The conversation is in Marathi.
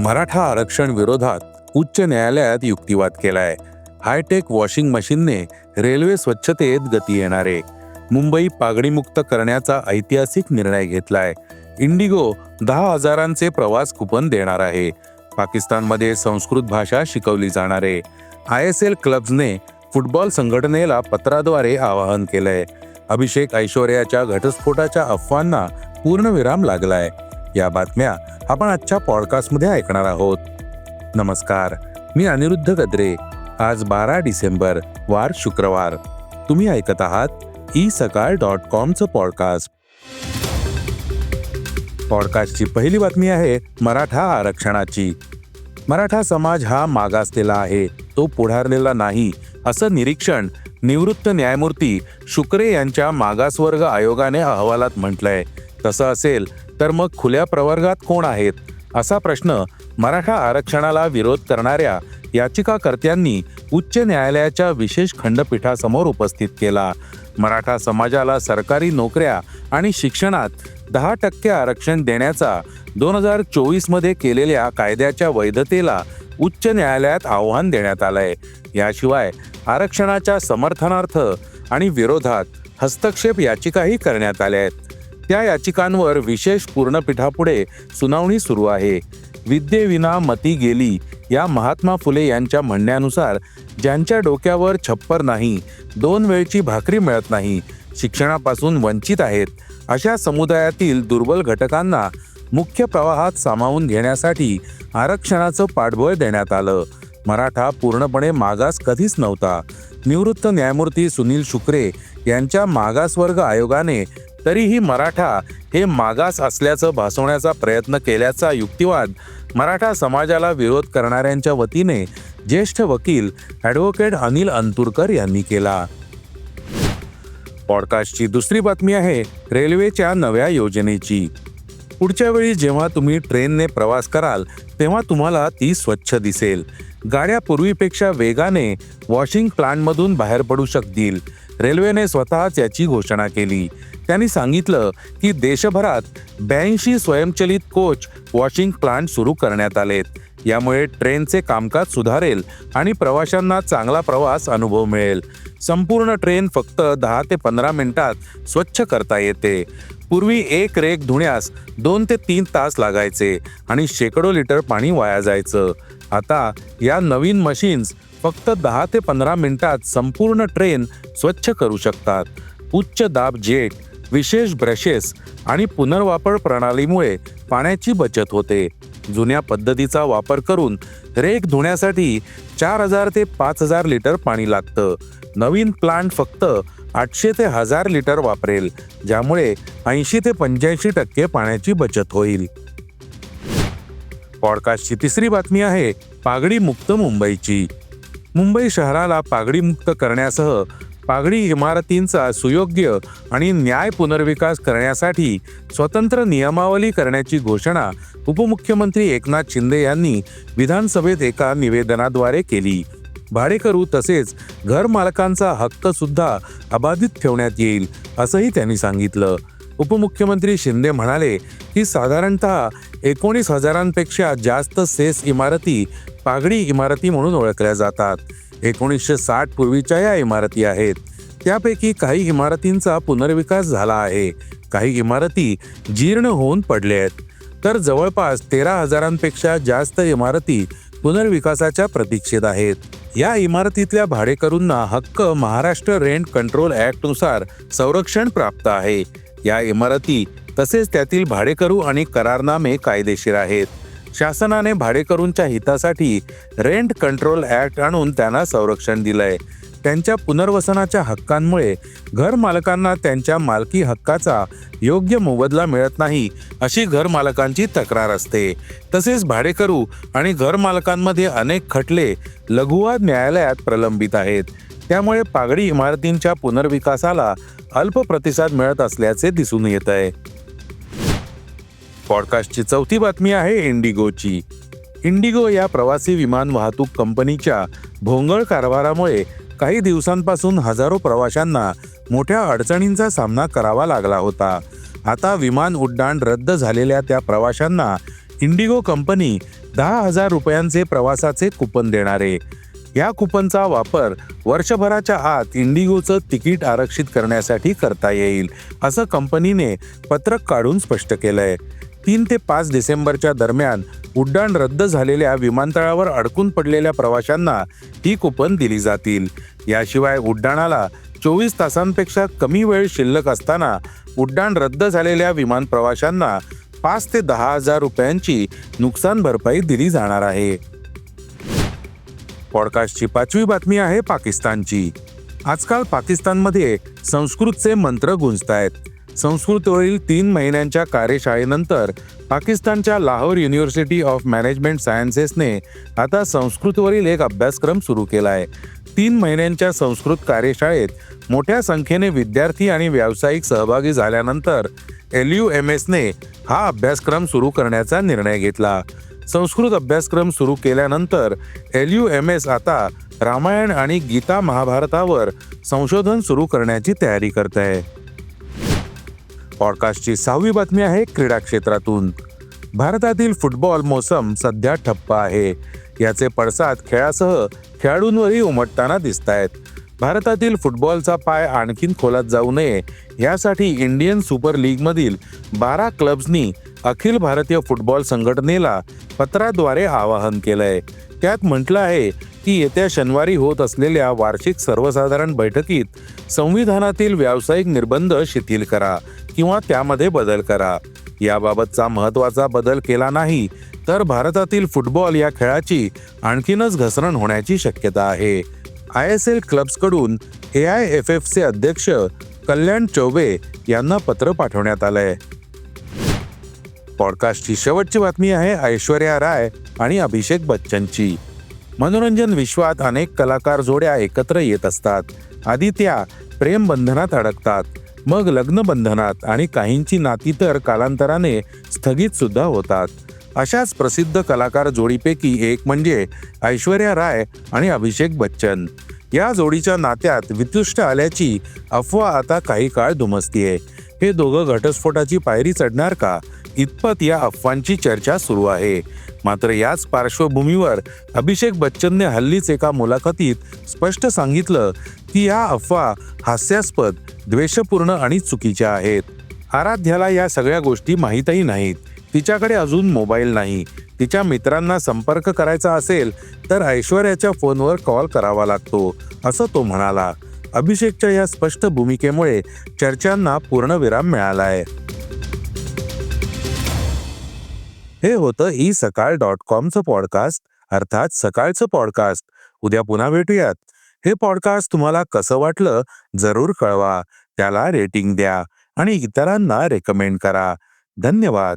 मराठा आरक्षण विरोधात उच्च न्यायालयात युक्तिवाद केलाय. हायटेक वॉशिंग मशीनने रेल्वे स्वच्छतेत गती येणारे. मुंबई पागडीमुक्त करण्याचा ऐतिहासिक निर्णय घेतलाय. इंडिगो दहा हजारांचे प्रवास कुपन देणार आहे. पाकिस्तानमध्ये संस्कृत भाषा शिकवली जाणार. आहे आय एस एल क्लब्सने फुटबॉल संघटनेला पत्राद्वारे आवाहन केलंय. अभिषेक ऐश्वर्याच्या घटस्फोटाच्या अफवांना पूर्णविराम लागलाय. या बातम्या आपण आजच्या पॉडकास्टमध्ये ऐकणार आहोत. नमस्कार मी अनिरुद्ध गद्रे. आज बारा डिसेंबर वार शुक्रवार. तुम्ही ऐकत आहात ई सकाळ डॉट कॉमचं पॉडकास्ट पॉडकास्टची पहिली बातमी आहे मराठा आरक्षणाची. मराठा समाज हा मागासलेला आहे तो पुढारलेला नाही असं निरीक्षण निवृत्त न्यायमूर्ती शुक्रे यांच्या मागासवर्ग आयोगाने अहवालात म्हटलंय. तसं असेल तर मग खुल्या प्रवर्गात कोण आहेत? असा प्रश्न मराठा आरक्षणाला विरोध करणाऱ्या याचिकाकर्त्यांनी उच्च न्यायालयाच्या विशेष खंडपीठासमोर उपस्थित केला. मराठा समाजाला सरकारी नोकऱ्या आणि शिक्षणात दहा टक्के आरक्षण देण्याचा दोन हजार चोवीसमध्ये केलेल्या कायद्याच्या वैधतेला उच्च न्यायालयात आव्हान देण्यात आलंय. याशिवाय आरक्षणाच्या समर्थनार्थ आणि विरोधात हस्तक्षेप याचिकाही करण्यात आल्या आहेत. त्या याचिकांवर विशेष पूर्णपीठापुढे सुनावणी सुरू आहे. विद्येविना मती गेली या महात्मा फुले यांच्या म्हणण्यानुसार ज्यांच्या डोक्यावर छप्पर नाही दोन वेळची भाकरी मिळत नाही शिक्षणापासून वंचित आहेत अशा समुदायातील दुर्बल घटकांना मुख्य प्रवाहात सामावून घेण्यासाठी आरक्षणाचं पाठबळ देण्यात आलं. मराठा पूर्णपणे मागास कधीच नव्हता. निवृत्त न्यायमूर्ती सुनील शुक्रे यांच्या मागासवर्ग आयोगाने तरीही मराठा हे मागास असल्याचं भासवण्याचा प्रयत्न केल्याचा युक्तिवाद मराठा समाजाला विरोध करणाऱ्यांच्या वतीने ज्येष्ठ वकील ॲडव्होकेट अनिल अंतुरकर यांनी केला. पॉडकास्टची दुसरी बातमी आहे रेल्वेच्या नव्या योजनेची. पुढच्या वेळी जेव्हा तुम्ही ट्रेनने प्रवास कराल तेव्हा तुम्हाला ती स्वच्छ दिसेल. गाड्या पूर्वीपेक्षा वेगाने वॉशिंग प्लांटमधून बाहेर पडू शकतील. रेल्वेने स्वतःच याची घोषणा केली. त्यांनी सांगितलं की देशभरात ब्याऐंशी स्वयंचलित कोच वॉशिंग प्लांट सुरू करण्यात आलेत. यामुळे ट्रेनचे कामकाज सुधारेल आणि प्रवाशांना चांगला प्रवास अनुभव मिळेल. संपूर्ण ट्रेन फक्त दहा ते पंधरा मिनिटात स्वच्छ करता येते. पूर्वी एक रेक धुण्यास दोन ते तीन तास लागायचे आणि शेकडो लिटर पाणी वाया जायचं. आता या नवीन मशीन्स फक्त दहा ते पंधरा मिनिटात संपूर्ण ट्रेन स्वच्छ करू शकतात. उच्च दाब जेट विशेष ब्रशेस आणि पुनर्वापर प्रणालीमुळे पाण्याची बचत होते. जुन्या पद्धतीचा वापर करून रेक धुण्यासाठी चार हजार ते पाच हजार लिटर पाणी लागतं. नवीन प्लांट फक्त आठशे ते हजार लिटर वापरेल ज्यामुळे ऐंशी ते पंच्याऐंशी टक्के पाण्याची बचत होईल. पॉडकास्टची तिसरी बातमी आहे पागडी मुक्त मुंबईची. मुंबई शहराला पागडी मुक्त करण्यासह पागडी इमारतींचा सुयोग्य आणि न्याय पुनर्विकास करण्यासाठी स्वतंत्र नियमावली करण्याची घोषणा उपमुख्यमंत्री एकनाथ शिंदे यांनी विधानसभेत एका निवेदनाद्वारे केली. भाडेकरू तसेच घरमालकांचा हक्क सुद्धा अबाधित ठेवण्यात येईल असंही त्यांनी सांगितलं. उपमुख्यमंत्री शिंदे म्हणाले की साधारणतः एकोणीस हजारांपेक्षा जास्त सेस इमारती पागडी इमारती म्हणून ओळखल्या जातात. एकोणीसशे साठ पूर्वीच्या या इमारती आहेत. त्यापैकी काही इमारतींचा पुनर्विकास झाला आहे. काही इमारती जीर्ण होऊन पडल्या आहेत. तर जवळपास तेरा हजारांपेक्षा जास्त इमारती पुनर्विकासाच्या प्रतीक्षेत आहेत. या इमारतीतल्या भाडेकरूंना हक्क महाराष्ट्र रेंट कंट्रोल ॲक्टनुसार संरक्षण प्राप्त आहे. या इमारती तसेच त्यातील भाडेकरू आणि करारनामे कायदेशीर आहेत. शासनाने भाडेकरूंच्या हितासाठी रेंट कंट्रोल ॲक्ट आणून त्यांना संरक्षण दिलंय. त्यांच्या पुनर्वसनाच्या हक्कांमुळे घर मालकांना त्यांच्या मालकी हक्काचा योग्य मोबदला मिळत नाही अशी घर मालकांची तक्रार असते. तसेच भाडेकरू आणि घर मालकांमध्ये अनेक खटले लघुवाद न्यायालयात प्रलंबित आहेत. त्यामुळे पागडी इमारतींच्या पुनर्विकासाला अल्प प्रतिसाद मिळत असल्याचे दिसून येत आहे. पॉडकास्टची चौथी बातमी आहे इंडिगोची. इंडिगो या प्रवासी विमान वाहतूक कंपनीच्या भोंगळ कारभारामुळे काही दिवसांपासून हजारो प्रवाशांना मोठ्या अडचणींचा सामना करावा लागला होता. आता विमान उड्डाण रद्द झालेल्या त्या प्रवाशांना इंडिगो कंपनी दहा हजार रुपयांचे प्रवासाचे कुपन देणारे या कुपनचा वापर वर्षभराच्या आत इंडिगोचं तिकीट आरक्षित करण्यासाठी करता येईल असं कंपनीने पत्रक काढून स्पष्ट केलंय. तीन ते पाच डिसेंबरच्या दरम्यान उड्डाण रद्द झालेल्या विमानतळावर अडकून पडलेल्या प्रवाशांना ही कुपन दिली जातील. याशिवाय उड्डाणाला चोवीस तासांपेक्षा कमी वेळ शिल्लक असताना उड्डाण रद्द झालेल्या विमान प्रवाशांना पाच ते दहा हजार रुपयांची नुकसान भरपाई दिली जाणार आहे. पॉडकास्टची पाचवी बातमी आहे पाकिस्तानची. आजकाल पाकिस्तानमध्ये संस्कृतचे मंत्र गुंजतायत. संस्कृतवरील तीन महिन्यांच्या कार्यशाळेनंतर पाकिस्तानच्या लाहोर युनिव्हर्सिटी ऑफ मॅनेजमेंट सायन्सेसने आता संस्कृतवरील एक अभ्यासक्रम सुरू केला आहे तीन महिन्यांच्या संस्कृत कार्यशाळेत मोठ्या संख्येने विद्यार्थी आणि व्यावसायिक सहभागी झाल्यानंतर एल यू एम एसने हा अभ्यासक्रम सुरू करण्याचा निर्णय घेतला. संस्कृत अभ्यासक्रम सुरू केल्यानंतर एल यू एम एस आता रामायण आणि गीता महाभारतावर संशोधन सुरू करण्याची तयारी करत आहे पॉडकास्टची सहावी बातमी आहे क्रीडा क्षेत्रातून. भारतातील फुटबॉल मोसम सध्या ठप्प आहे. याचे पडसाद खेळासह खेळाडूंवरही उमटताना दिसत आहेत भारतातील फुटबॉलचा पाय आणखीन खोलात जाऊ नये. यासाठी इंडियन सुपर लीगमधील बारा क्लब्सनी अखिल भारतीय फुटबॉल संघटनेला पत्राद्वारे आवाहन केलंय. त्यात म्हटलं आहे की येत्या शनिवारी होत असलेल्या वार्षिक सर्वसाधारण बैठकीत संविधानातील व्यावसायिक निर्बंध शिथिल करा किंवा त्यामध्ये बदल करा. याबाबतचा महत्त्वाचा बदल केला नाही तर भारतातील फुटबॉल या खेळाची आणखीनच घसरण होण्याची शक्यता आहे. आय एस एल क्लब्सकडून ए आय एफ एफचे अध्यक्ष कल्याण चौबे यांना पत्र पाठवण्यात आलंय. पॉडकास्टची शेवटची बातमी आहे ऐश्वर्या राय आणि अभिषेक बच्चनची. मनोरंजन विश्वात अनेक कलाकार जोड्या एकत्र येत असतात. आधी त्या प्रेम बंधनात अडकतात. मग लग्न बंधनात आणि काहींची नाती तर कालांतराने स्थगित सुद्धा होतात. अशाच प्रसिद्ध कलाकार जोडीपैकी एक म्हणजे ऐश्वर्या राय आणि अभिषेक बच्चन. या जोडीच्या नात्यात वितुष्ट आल्याची अफवा आता काही काळ धुमसतीये हे दोघं घटस्फोटाची पायरी चढणार का? इतपत या अफवांची चर्चा सुरू आहे. मात्र याच पार्श्वभूमीवर अभिषेक बच्चनने हल्लीच एका मुलाखतीत स्पष्ट सांगितलं की या अफवा हास्यास्पद द्वेषपूर्ण आणि चुकीच्या आहेत. आराध्याला या सगळ्या गोष्टी माहीतही नाहीत. तिच्याकडे अजून मोबाईल नाही. तिच्या मित्रांना संपर्क करायचा असेल तर ऐश्वर्याच्या फोनवर कॉल करावा लागतो असं तो म्हणाला. अभिषेकच्या या स्पष्ट भूमिकेमुळे चर्चांना पूर्णविराम मिळालाय. हे होतं ई सकाळ डॉट कॉमचं पॉडकास्ट अर्थात सकाळचं पॉडकास्ट. उद्या पुन्हा भेटूयात. हे पॉडकास्ट तुम्हाला कसं वाटलं जरूर कळवा. त्याला रेटिंग द्या आणि इतरांना रेकमेंड करा. धन्यवाद.